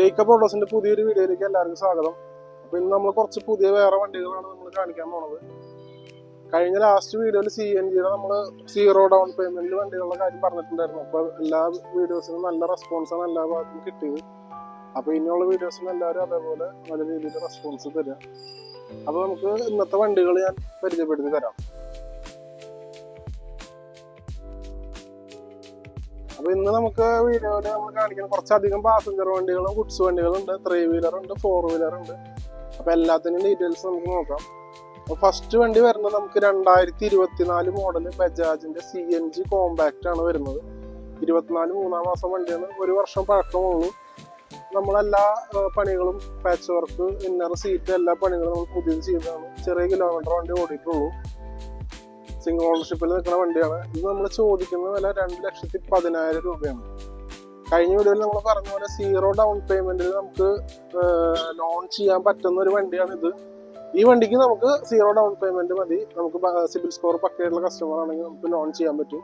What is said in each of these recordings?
Jacob ഓട്ടോസിന്റെ പുതിയൊരു വീഡിയോയിലേക്ക് എല്ലാവർക്കും സ്വാഗതം. അപ്പൊ ഇന്ന് നമ്മൾ കുറച്ച് പുതിയ വേറെ വണ്ടികളാണ് നമ്മൾ കാണിക്കാൻ പോണത്. കഴിഞ്ഞ ലാസ്റ്റ് വീഡിയോയിൽ സി എൻ ജിയുടെ നമ്മൾ സീറോ ഡൗൺ പേയ്മെന്റിൽ വണ്ടികളുടെ കാര്യം പറഞ്ഞിട്ടുണ്ടായിരുന്നു. അപ്പൊ എല്ലാ വീഡിയോസിനും നല്ല റെസ്പോൺസാണ് എല്ലാ ഭാഗത്തും കിട്ടിയത്. അപ്പൊ ഇനിയുള്ള വീഡിയോസിനും എല്ലാവരും അതേപോലെ നല്ല രീതിയിൽ റെസ്പോൺസ് തരിക അപ്പൊ നമുക്ക് ഇന്നത്തെ വണ്ടികൾ ഞാൻ പരിചയപ്പെടുത്തി തരാം. അപ്പൊ ഇന്ന് നമുക്ക് വീഡിയോയിൽ നമ്മൾ കാണിക്കുന്ന കുറച്ചധികം പാസഞ്ചർ വണ്ടികളും ഗുഡ്സ് വണ്ടികളുണ്ട് ത്രീ വീലർ ഉണ്ട് ഫോർ വീലർ ഉണ്ട്. അപ്പൊ എല്ലാത്തിനും ഡീറ്റെയിൽസ് നമുക്ക് നോക്കാം. അപ്പൊ ഫസ്റ്റ് വണ്ടി വരുന്നത് നമുക്ക് രണ്ടായിരത്തി ഇരുപത്തിനാല് മോഡൽ ബജാജിന്റെ സി എൻ ജി കോമ്പാക്റ്റ് ആണ് വരുന്നത്. ഇരുപത്തിനാല് മൂന്നാം മാസം വണ്ടിയാണ്. ഒരു വർഷം പഴക്കമുള്ളൂ നമ്മളെല്ലാ പണികളും പാച്ച് വർക്ക് ഇന്നർ സീറ്റ് എല്ലാ പണികളും നമ്മൾ പുതിയത് ചെയ്തതാണ്. ചെറിയ കിലോമീറ്റർ വണ്ടി ഓടിയിട്ടുള്ളൂ. സിംഗിൾ ഓണർഷിപ്പിൽ നിൽക്കുന്ന വണ്ടിയാണ്. ഇത് നമ്മൾ ചോദിക്കുന്ന വില രണ്ട് ലക്ഷത്തി പതിനായിരം രൂപയാണ്. കഴിഞ്ഞ വീഡിയോയിൽ നമ്മൾ പറഞ്ഞ പോലെ സീറോ ഡൗൺ പേയ്മെന്റിൽ നമുക്ക് ലോൺ ചെയ്യാൻ പറ്റുന്ന ഒരു വണ്ടിയാണ് ഇത് ഈ വണ്ടിക്ക് നമുക്ക് സീറോ ഡൗൺ പേയ്മെന്റ് മതി. നമുക്ക് സിബിൽ സ്കോർ പക്കയുള്ള കസ്റ്റമർ ആണെങ്കിൽ നമുക്ക് ലോൺ ചെയ്യാൻ പറ്റും.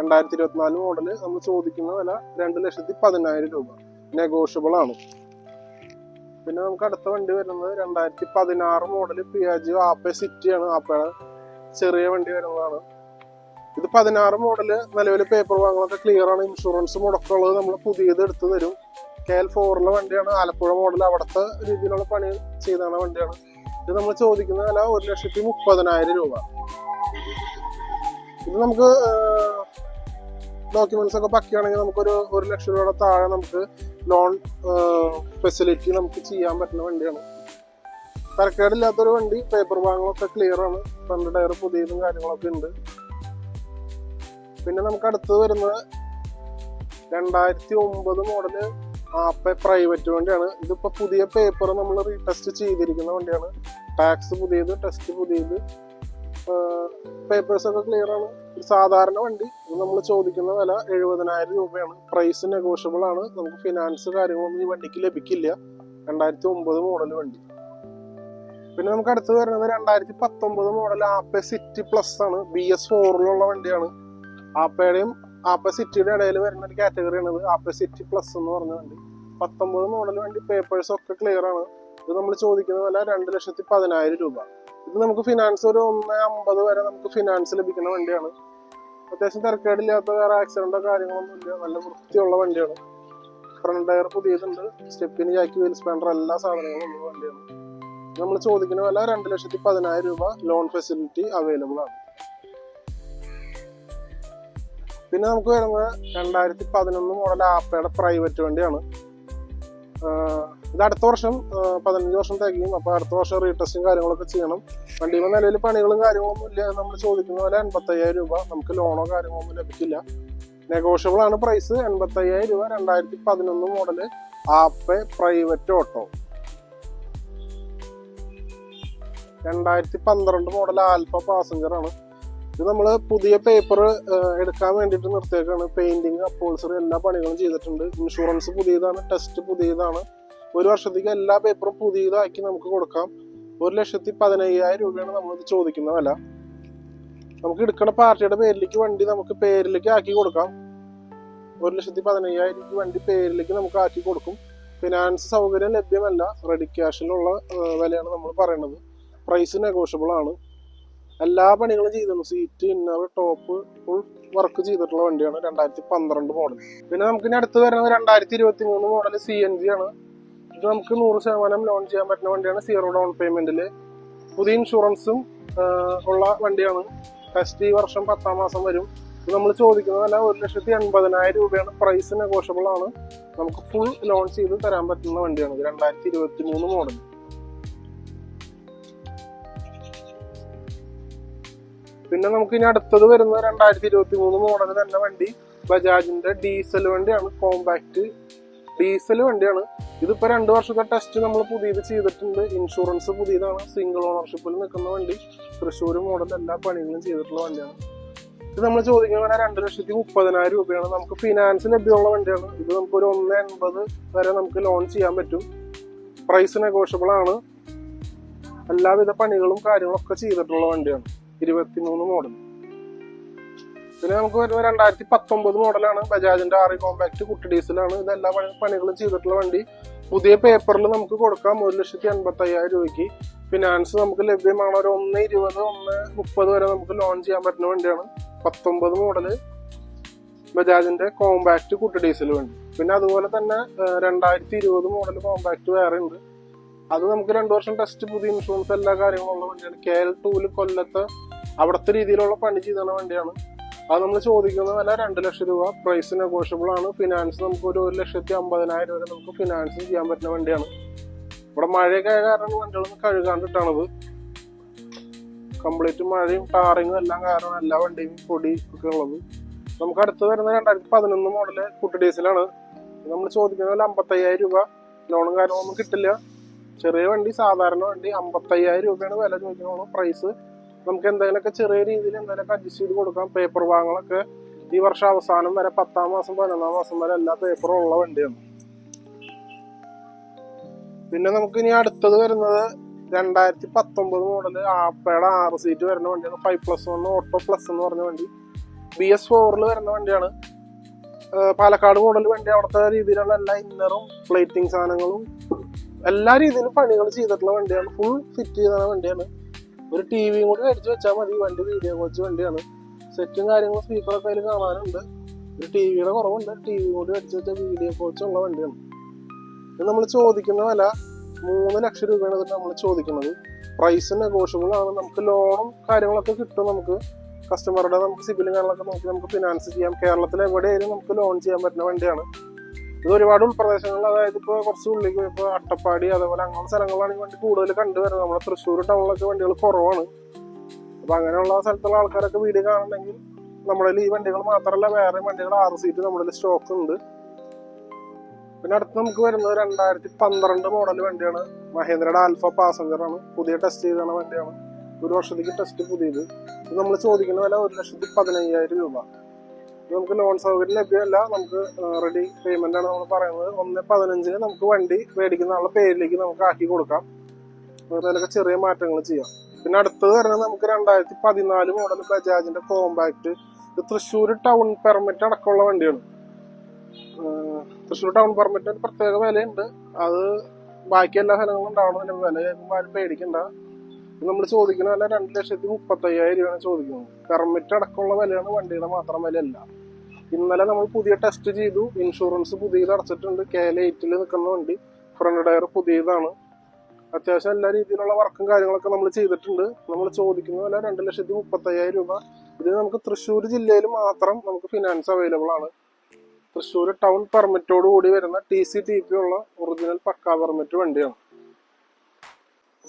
രണ്ടായിരത്തി ഇരുപത്തിനാല് മോഡൽ നമ്മൾ ചോദിക്കുന്ന വില രണ്ട് ലക്ഷത്തി പതിനായിരം രൂപ. നെഗോഷ്യബിൾ ആണ്. പിന്നെ നമുക്ക് അടുത്ത വണ്ടി വരുന്നത് രണ്ടായിരത്തി പതിനാറ് മോഡൽ പിയാജിയോ ആപ്പ സിറ്റിയാണ് ആപ്പയുടെ ചെറിയ വണ്ടി വരുന്നതാണ്. ഇത് പതിനാറ് മോഡൽ നിലവിൽ പേപ്പർ വാങ്ങലൊക്കെ ക്ലിയർ ആണ്. ഇൻഷുറൻസ് മുടക്കമുള്ളത് നമ്മൾ പുതിയത് എടുത്തു തരും. കെ എൽ ഫോറിലെ വണ്ടിയാണ്. ആലപ്പുഴ മോഡൽ അവിടുത്തെ രീതിയിലുള്ള പണി ചെയ്താണ് വണ്ടിയാണ്. ഇത് നമ്മൾ ചോദിക്കുന്ന വില ഒരു ലക്ഷത്തി മുപ്പതിനായിരം രൂപ. ഇത് നമുക്ക് ഡോക്യുമെന്റ്സ് ഒക്കെ പക്കയാണെങ്കിൽ നമുക്കൊരു ഒരു ലക്ഷം രൂപയുടെ താഴെ നമുക്ക് ലോൺ ഫെസിലിറ്റി നമുക്ക് ചെയ്യാൻ പറ്റുന്ന വണ്ടിയാണ്. തരക്കേടില്ലാത്തൊരു വണ്ടി പേപ്പർ ഭാഗങ്ങളൊക്കെ ക്ലിയർ ആണ്. ഫ്രണ്ട് ടയർ പുതിയതും കാര്യങ്ങളൊക്കെ ഉണ്ട്. പിന്നെ നമുക്ക് അടുത്തത് വരുന്നത് രണ്ടായിരത്തി ഒമ്പത് മോഡൽ ആപ്പ പ്രൈവറ്റ് വണ്ടിയാണ്. ഇതിപ്പോ പുതിയ പേപ്പർ നമ്മൾ റീടെസ്റ്റ് ചെയ്തിരിക്കുന്ന വണ്ടിയാണ്. ടാക്സ് പുതിയത് ടെസ്റ്റ് പുതിയത്. പേപ്പേഴ്സ് ഒക്കെ ക്ലിയർ ആണ്. ഒരു സാധാരണ വണ്ടി. നമ്മൾ ചോദിക്കുന്ന വില എഴുപതിനായിരം രൂപയാണ്. പ്രൈസ് നെഗോഷ്യബിൾ ആണ്. നമുക്ക് ഫിനാൻസ് കാര്യങ്ങളൊന്നും ഈ വണ്ടിക്ക് ലഭിക്കില്ല. രണ്ടായിരത്തി ഒമ്പത് മോഡൽ വണ്ടി. പിന്നെ നമുക്ക് അടുത്ത് വരുന്നത് രണ്ടായിരത്തി പത്തൊമ്പത് മോഡൽ ആപ്പ സിറ്റി പ്ലസ് ആണ്. ബി എസ് ഫോറിലുള്ള വണ്ടിയാണ്. ആപ്പയുടെയും ആപ്പ സിറ്റിയുടെ ഇടയിൽ വരുന്ന ഒരു കാറ്റഗറിയാണ് ഇത് ആപ്പ സിറ്റി പ്ലസ് എന്ന് പറഞ്ഞ വണ്ടി. പത്തൊമ്പത് മോഡൽ വണ്ടി പേപ്പേഴ്സ് ഒക്കെ ക്ലിയർ ആണ്. ഇത് നമ്മൾ ചോദിക്കുന്ന വില രണ്ട് ലക്ഷത്തി പതിനായിരം രൂപ. ഇത് നമുക്ക് ഫിനാൻസ് ഒരു ഒന്ന് അമ്പത് വരെ നമുക്ക് ഫിനാൻസ് ലഭിക്കുന്ന വണ്ടിയാണ്. അത്യാവശ്യം തിരക്കേടില്ലാത്ത വേറെ ആക്സിഡന്റോ കാര്യങ്ങളൊന്നും ഇല്ല. നല്ല വൃത്തിയുള്ള വണ്ടിയാണ്. ഫ്രണ്ട് ടയർ പുതിയതുണ്ട്. സ്റ്റെപ്പിന് ജാക്കി വീൽ സ്പാൻഡർ എല്ലാ സാധനങ്ങളും ഉള്ള വണ്ടിയാണ്. നമ്മൾ ചോദിക്കുന്ന വില രണ്ട് ലക്ഷത്തി പതിനായിരം രൂപ ലോൺ ഫെസിലിറ്റി അവൈലബിൾ ആണ്. പിന്നെ നമുക്ക് വരുന്നത് രണ്ടായിരത്തി പതിനൊന്ന് മോഡൽ ആപ്പയുടെ പ്രൈവറ്റ് വണ്ടിയാണ്. ഇത് അടുത്ത വർഷം പതിനഞ്ച് വർഷം തികയും. അപ്പോൾ അടുത്ത വർഷം റീടെസ്റ്റും കാര്യങ്ങളൊക്കെ ചെയ്യണം. വണ്ടി നിലവിൽ പണികളും കാര്യങ്ങളൊന്നും ഇല്ല നമ്മൾ ചോദിക്കുന്ന പോലെ എൺപത്തയ്യായിരം രൂപ. നമുക്ക് ലോണോ കാര്യങ്ങളൊന്നും ലഭിക്കില്ല. നെഗോഷ്യബിൾ ആണ് പ്രൈസ് എൺപത്തയ്യായിരം രൂപ. രണ്ടായിരത്തി പതിനൊന്ന് മോഡൽ ആപ്പ് പ്രൈവറ്റ് ഓട്ടോ രണ്ടായിരത്തി പന്ത്രണ്ട് മോഡൽ ആൽഫ പാസഞ്ചർ ആണ്. ഇത് നമ്മൾ പുതിയ പേപ്പർ എടുക്കാൻ വേണ്ടിയിട്ട് നിർത്തിയേക്കാണ്. പെയിന്റിങ് അപ്പോൾസറി എല്ലാ പണികളും ചെയ്തിട്ടുണ്ട്. ഇൻഷുറൻസ് പുതിയതാണ് ടെസ്റ്റ് പുതിയതാണ്. ഒരു വർഷത്തേക്ക് എല്ലാ പേപ്പറും പുതിയതാക്കി നമുക്ക് കൊടുക്കാം. ഒരു ലക്ഷത്തി പതിനയ്യായിരം രൂപയാണ് നമ്മളിത് ചോദിക്കുന്ന വില. നമുക്ക് എടുക്കുന്ന പാർട്ടിയുടെ പേരിലേക്ക് വണ്ടി നമുക്ക് പേരിലേക്ക് ആക്കി കൊടുക്കാം. ഒരു ലക്ഷത്തി പതിനയ്യായിരം രൂപ വണ്ടി പേരിലേക്ക് നമുക്ക് ആക്കി കൊടുക്കും. ഫിനാൻസ് സൗകര്യം ലഭ്യമല്ല. റെഡി ക്യാഷിലുള്ള വിലയാണ് നമ്മൾ പറയുന്നത് പ്രൈസ് നെഗോഷ്യബിൾ ആണ്. എല്ലാ പണികളും ചെയ്തിരുന്നു. Seat inner top full work ചെയ്തിട്ടുള്ള വണ്ടിയാണ് രണ്ടായിരത്തി പന്ത്രണ്ട് മോഡൽ പിന്നെ നമുക്ക് ഇനി അടുത്ത് വരുന്നത് രണ്ടായിരത്തി ഇരുപത്തി മൂന്ന് മോഡൽ സി എൻ ജി ആണ്. ഇത് നമുക്ക് നൂറ് ശതമാനം ലോൺ ചെയ്യാൻ പറ്റുന്ന വണ്ടിയാണ്. സീറോ ഡൗൺ പേയ്മെന്റിൽ പുതിയ ഇൻഷുറൻസും ഉള്ള വണ്ടിയാണ്. ടെസ്റ്റ് ഈ വർഷം പത്താം മാസം വരും. ഇത് നമ്മൾ ചോദിക്കുന്നത് അല്ല ഒരു ലക്ഷത്തി എൺപതിനായിരം രൂപയാണ്. പ്രൈസ് നെഗോഷ്യബിൾ ആണ്. നമുക്ക് ഫുൾ ലോൺ ചെയ്ത് തരാൻ പറ്റുന്ന വണ്ടിയാണ് രണ്ടായിരത്തി ഇരുപത്തി മൂന്ന് മോഡൽ പിന്നെ നമുക്ക് ഇനി അടുത്തത് വരുന്ന രണ്ടായിരത്തി ഇരുപത്തി മൂന്ന് മോഡൽ തന്നെ വണ്ടി. ബജാജിന്റെ ഡീസൽ വണ്ടിയാണ് കോമ്പാക്ട് ഡീസൽ വണ്ടിയാണ്. ഇതിപ്പോ രണ്ടു വർഷത്തെ ടെസ്റ്റ് നമ്മൾ പുതിയത് ചെയ്തിട്ടുണ്ട്. ഇൻഷുറൻസ് പുതിയതാണ്. സിംഗിൾ ഓണർഷിപ്പിൽ നിൽക്കുന്ന വണ്ടി. തൃശ്ശൂർ മോഡൽ എല്ലാ പണികളും ചെയ്തിട്ടുള്ള വണ്ടിയാണ്. ഇത് നമ്മൾ ചോദിക്കുന്ന രണ്ട് ലക്ഷത്തി മുപ്പതിനായിരം രൂപയാണ്. നമുക്ക് ഫിനാൻസ് ലഭ്യമുള്ള വണ്ടിയാണ്. ഇത് നമുക്ക് ഒരു ഒന്ന് എൺപത് വരെ നമുക്ക് ലോൺ ചെയ്യാൻ പറ്റും. പ്രൈസ് നെഗോഷ്യബിൾ ആണ്. എല്ലാവിധ പണികളും കാര്യങ്ങളൊക്കെ ചെയ്തിട്ടുള്ള വണ്ടിയാണ്. ഇരുപത്തിമൂന്ന് മോഡൽ പിന്നെ നമുക്ക് വരുന്ന രണ്ടായിരത്തി പത്തൊമ്പത് മോഡലാണ് ബജാജിന്റെ ആറി കോമ്പാക്ട് കുട്ടി ഡീസലാണ് ഇതെല്ലാം പണികളും ചെയ്തിട്ടുള്ള വണ്ടി. പുതിയ പേപ്പറിൽ നമുക്ക് കൊടുക്കാം. ഒരു ലക്ഷത്തി എൺപത്തി അയ്യായിരം രൂപയ്ക്ക്. ഫിനാൻസ് നമുക്ക് ലഭ്യമാണ്. ഒരു ഒന്ന് ഇരുപത് ഒന്ന് മുപ്പത് വരെ നമുക്ക് ലോൺ ചെയ്യാൻ പറ്റുന്ന വണ്ടിയാണ്. പത്തൊമ്പത് മോഡൽ ബജാജിന്റെ കോമ്പാക്ട് കുട്ടി ഡീസൽ വണ്ടി. പിന്നെ അതുപോലെ തന്നെ രണ്ടായിരത്തി ഇരുപത് മോഡൽ കോമ്പാക്ട് വേറെ ഉണ്ട്. അത് നമുക്ക് രണ്ടു വർഷം ടെസ്റ്റ് പുതിയ ഇൻഷുറൻസ് എല്ലാ കാര്യങ്ങളും ഉള്ള വണ്ടിയാണ്. കെ എൽ ടൂൽ കൊല്ലത്ത് അവിടുത്തെ രീതിയിലുള്ള പണി ചെയ്തുള്ള വണ്ടിയാണ്. അത് നമ്മൾ ചോദിക്കുന്നത് വില രണ്ട് ലക്ഷം രൂപ. പ്രൈസ് നെഗോഷ്യബിൾ ആണ്. ഫിനാൻസ് നമുക്ക് ഒരു ഒരു ലക്ഷത്തി അമ്പതിനായിരം വരെ നമുക്ക് ഫിനാൻസ് ചെയ്യാൻ പറ്റുന്ന വണ്ടിയാണ്. ഇവിടെ മഴയൊക്കെ ആയ കാരണം വണ്ടികളൊന്നും കഴുകാണ്ടിട്ടാണത്. കംപ്ലീറ്റ് മഴയും ടാറിങ്ങും എല്ലാം കാരണം എല്ലാ വണ്ടിയും പൊടി ഒക്കെ ഉള്ളത്. നമുക്ക് അടുത്ത് വരുന്ന രണ്ടായിരത്തി പതിനൊന്ന് മോഡൽ കുട്ടി ഡീസലാണ് നമ്മൾ ചോദിക്കുന്ന പോലെ അമ്പത്തയ്യായിരം രൂപ. ലോണും കാര്യങ്ങളൊന്നും കിട്ടില്ല. ചെറിയ വണ്ടി സാധാരണ വണ്ടി അമ്പത്തയ്യായിരം രൂപയാണ് വില ചോദിക്കുന്നത് പ്രൈസ് നമുക്ക് എന്തെങ്കിലുമൊക്കെ ചെറിയ രീതിയിൽ എന്തെങ്കിലുമൊക്കെ അഡ്ജസ്റ്റ് ചെയ്ത് കൊടുക്കാം. പേപ്പർ വാങ്ങലൊക്കെ ഈ വർഷം അവസാനം വരെ പത്താം മാസം പതിനൊന്നാം മാസം വരെ എല്ലാ പേപ്പറും ഉള്ള വണ്ടിയാണ്. പിന്നെ നമുക്ക് ഇനി അടുത്തത് വരുന്നത് രണ്ടായിരത്തി പത്തൊമ്പത് മോഡൽ ആപ്പയുടെ ആറ് സീറ്റ് വരുന്ന വണ്ടിയാണ്. Five plus one auto plus എന്ന് പറഞ്ഞ വണ്ടി. ബി എസ് ഫോറിൽ വരുന്ന വണ്ടിയാണ്. പാലക്കാട് മോഡൽ വണ്ടി. അവിടുത്തെ രീതിയിലുള്ള എല്ലാ ഇന്നറും പ്ലേറ്റിംഗ് സാധനങ്ങളും എല്ലാ രീതിയിലും പണികൾ ചെയ്തിട്ടുള്ള വണ്ടിയാണ്. ഫുൾ ഫിറ്റ് ചെയ്ത വണ്ടിയാണ്. ഒരു ടി വിയും കൂടി മേടിച്ച് വെച്ചാൽ മതി. വണ്ടി വീഡിയോ കോച്ച് വണ്ടിയാണ്. സെറ്റും കാര്യങ്ങളും സ്പീക്കറൊക്കെ അതിൽ കാണാനുണ്ട്. ഒരു ടി വിയുടെ കുറവുണ്ട് ടി വി കൂടി മേടിച്ച് വെച്ചാൽ വീഡിയോ കോച്ച് ഉള്ള വണ്ടിയാണ്. ഇത് നമ്മൾ ചോദിക്കുന്ന വില മൂന്ന് ലക്ഷം രൂപയാണ് ഇതിന് നമ്മൾ ചോദിക്കുന്നത്. പ്രൈസ് നെഗോഷ്യബിൾ ആണ്. നമുക്ക് ലോണും കാര്യങ്ങളൊക്കെ കിട്ടും നമുക്ക്. കസ്റ്റമറുടെ നമുക്ക് സിബിലും കാര്യങ്ങളൊക്കെ നോക്കി നമുക്ക് ഫിനാൻസ് ചെയ്യാം. കേരളത്തിൽ എവിടെയായാലും നമുക്ക് ലോൺ ചെയ്യാൻ പറ്റുന്ന വണ്ടിയാണ്. ഇത് ഒരുപാട് ഉൾപ്രദേശങ്ങളിൽ അതായത് ഇപ്പോൾ കുറച്ച് ഉള്ളിലേക്ക് ഇപ്പോൾ അട്ടപ്പാടി അതേപോലെ അങ്ങനെയുള്ള ഈ വണ്ടി കൂടുതൽ കണ്ടുവരുന്നത്. നമ്മുടെ തൃശ്ശൂർ ടൗണിലൊക്കെ വണ്ടികൾ കുറവാണ്. അപ്പൊ അങ്ങനെയുള്ള സ്ഥലത്തുള്ള ആൾക്കാരൊക്കെ വീട് കാണണമെങ്കിൽ നമ്മുടെ ഈ വണ്ടികൾ മാത്രമല്ല വേറെ വണ്ടികൾ ആറ് സീറ്റ് നമ്മുടെ സ്റ്റോക്ക് ഉണ്ട്. പിന്നെ അടുത്ത് നമുക്ക് വരുന്നത് രണ്ടായിരത്തി പന്ത്രണ്ട് മോഡൽ വണ്ടിയാണ്. മഹേന്ദ്രയുടെ ആൽഫ പാസഞ്ചർ ആണ്. പുതിയ ടെസ്റ്റ് ചെയ്താണ് വണ്ടിയാണ്. ഒരു വർഷത്തേക്ക് ടെസ്റ്റ് പുതിയത്. നമ്മൾ ചോദിക്കുന്ന വില ഒരു ലക്ഷത്തി പതിനയ്യായിരം രൂപ. നമുക്ക് ലോൺ സൗകര്യം ലഭ്യമല്ല. നമുക്ക് റെഡി പേയ്മെന്റ് ആണ് നമ്മൾ പറയുന്നത്. ഒന്ന് പതിനഞ്ചിന് നമുക്ക് വണ്ടി മേടിക്കുന്ന ആളുടെ പേരിലേക്ക് നമുക്ക് ആക്കി കൊടുക്കാം. അതിലൊക്കെ ചെറിയ മാറ്റങ്ങൾ ചെയ്യാം. പിന്നെ അടുത്തത് വരുന്നത് നമുക്ക് രണ്ടായിരത്തി പതിനാല് മോഡൽ ബജാജിന്റെ കോമ്പാക്ട് ഇത് തൃശ്ശൂർ ടൗൺ പെർമിറ്റ് അടക്കമുള്ള വണ്ടിയാണ്. തൃശ്ശൂർ ടൗൺ പെർമിറ്റ് ഒരു പ്രത്യേക വിലയുണ്ട്. അത് ബാക്കി എല്ലാ സ്ഥലങ്ങളും ഉണ്ടാവണം വില ആരും പേടിക്കണ്ട. നമ്മൾ ചോദിക്കുന്ന വില രണ്ട് ലക്ഷത്തി മുപ്പത്തയ്യായിരം രൂപയാണ് ചോദിക്കുന്നത്. പെർമിറ്റ് അടക്കമുള്ള വിലയാണ് വണ്ടിയുടെ മാത്രം വിലയല്ല. ഇന്നലെ നമ്മൾ പുതിയ ടെസ്റ്റ് ചെയ്തു. ഇൻഷുറൻസ് പുതിയത് അടച്ചിട്ടുണ്ട്. കെ എൽ എയ്റ്റിൽ നിൽക്കുന്ന വണ്ടി. ഫ്രണ്ട് ടയർ പുതിയതാണ്. അത്യാവശ്യം എല്ലാ രീതിയിലുള്ള വർക്കും കാര്യങ്ങളൊക്കെ നമ്മൾ ചെയ്തിട്ടുണ്ട്. നമ്മൾ ചോദിക്കുന്ന വില രണ്ട് ലക്ഷത്തി മുപ്പത്തയ്യായിരം രൂപ. ഇത് നമുക്ക് തൃശ്ശൂർ ജില്ലയിൽ മാത്രം നമുക്ക് ഫിനാൻസ് അവൈലബിൾ ആണ്. തൃശ്ശൂർ ടൗൺ പെർമിറ്റോട് കൂടി വരുന്ന ടി സി ടി പി ഉള്ള ഒറിജിനൽ പക്കാ പെർമിറ്റ് വണ്ടിയാണ്.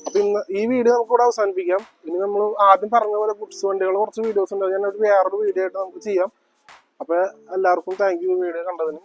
അപ്പൊ ഇന്ന് ഈ വീഡിയോ നമുക്ക് ഇവിടെ അവസാനിപ്പിക്കാം. ഇനി നമ്മൾ ആദ്യം പറഞ്ഞ പോലെ ഗുഡ്സ് വണ്ടികൾ കുറച്ച് വീഡിയോസ് ഉണ്ട്. ഞാൻ വേറൊരു വീഡിയോ ആയിട്ട് നമുക്ക് ചെയ്യാം. അപ്പൊ എല്ലാവർക്കും താങ്ക് യു വീഡിയോ കണ്ടതിന്.